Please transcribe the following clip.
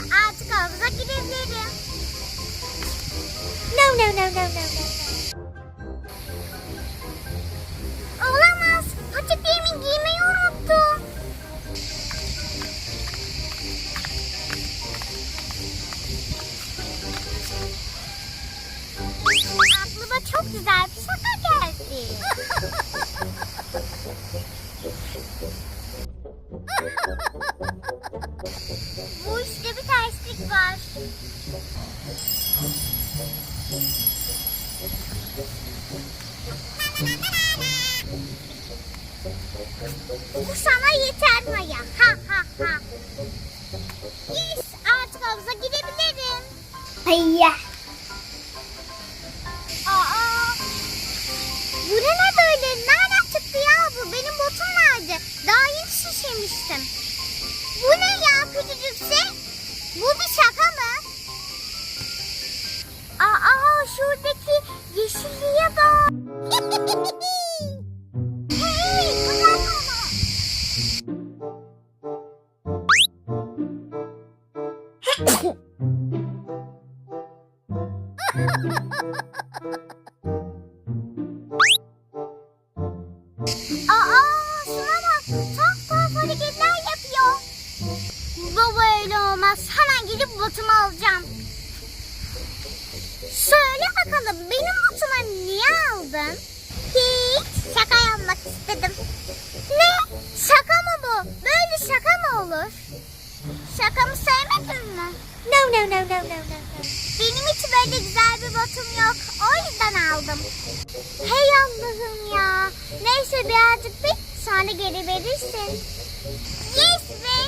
Artık havuza girebilirim. No no no no no no. Olamaz. Patiklerimi giymeyi unuttum. Aklıma çok güzel bir şaka geldi. Bu sana yeter Maya. Ha ha ha. Yes, artık havuza gidebilirim. Hayya. Aa, bu ne böyle? Nereden çıktı ya bu? Benim botum nerede? Daha yeni şişirmiştim. Bu ne ya küçücük şey? Bu bir şaka şuradaki yeşilliğe bak. hey. Aa, şuna bak. Çok tuhaf hareketler yapıyor. Bu böyle olmaz. Hemen gidip botumu alacağım. Söyle bakalım benim botumu niye aldın? Hiç şaka yapmak istedim. Ne? Şaka mı bu? Böyle şaka mı olur? Şakamı sevmedin mi? No no no no no no. no. Benim hiç böyle güzel bir botum yok. O yüzden aldım. Hey Allah'ım ya. Neyse birazcık bir sonra geri verirsin. Yes be.